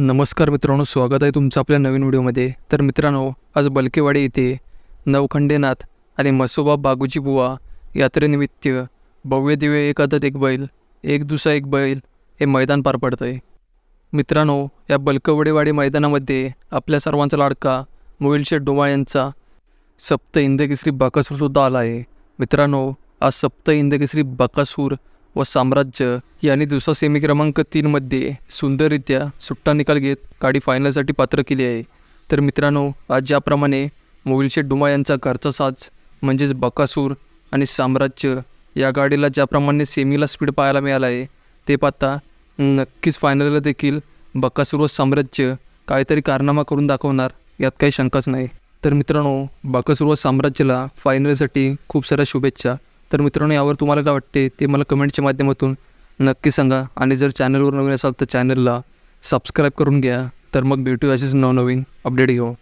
नमस्कार मित्रांनो स्वागत आहे तुमचं आपल्या नवीन व्हिडिओमध्ये. तर मित्रांनो आज बलकेवाडी येथे नवखंडेनाथ आणि मसोबा बागुजी बुवा यात्रेनिमित्त भव्य दिव्य एकादत एक बैल एक दुसरा एक बैल हे मैदान पार पडतं आहे मित्रांनो या बलकवडेवाडी मैदानामध्ये आपल्या सर्वांचा लाडका मोहिलशेठ डोमाळ यांचा सप्त इंदकेसरी बकासूरसुद्धा आला आहे. मित्रांनो आज सप्त इंदकेसरी बकासूर व साम्राज्य यांनी दुसरा सेमी क्रमांक तीनमध्ये सुंदररित्या सुट्टा निकाल घेत गाडी फायनलसाठी पात्र केली आहे. तर मित्रांनो आज ज्याप्रमाणे मोहिलशेठ डुमा यांचा घरचा साज म्हणजेच बकासूर आणि साम्राज्य या गाडीला ज्याप्रमाणे सेमीला स्पीड पाहायला मिळाला आहे ते पाहता नक्कीच फायनलला देखील बकासूर व साम्राज्य काहीतरी कारनामा करून दाखवणार यात काही शंकाच नाही. तर मित्रांनो बकासूर व साम्राज्याला फायनलसाठी खूप साऱ्या शुभेच्छा. तर मित्रांनो यावर तुम्हाला काय वाटते ते मला कमेंटच्या माध्यमातून नक्की सांगा. आणि जर चॅनलवर नवीन असाल तर चॅनलला सबस्क्राईब करून घ्या. तर मग भेटू असेच नवनवीन अपडेट घेऊ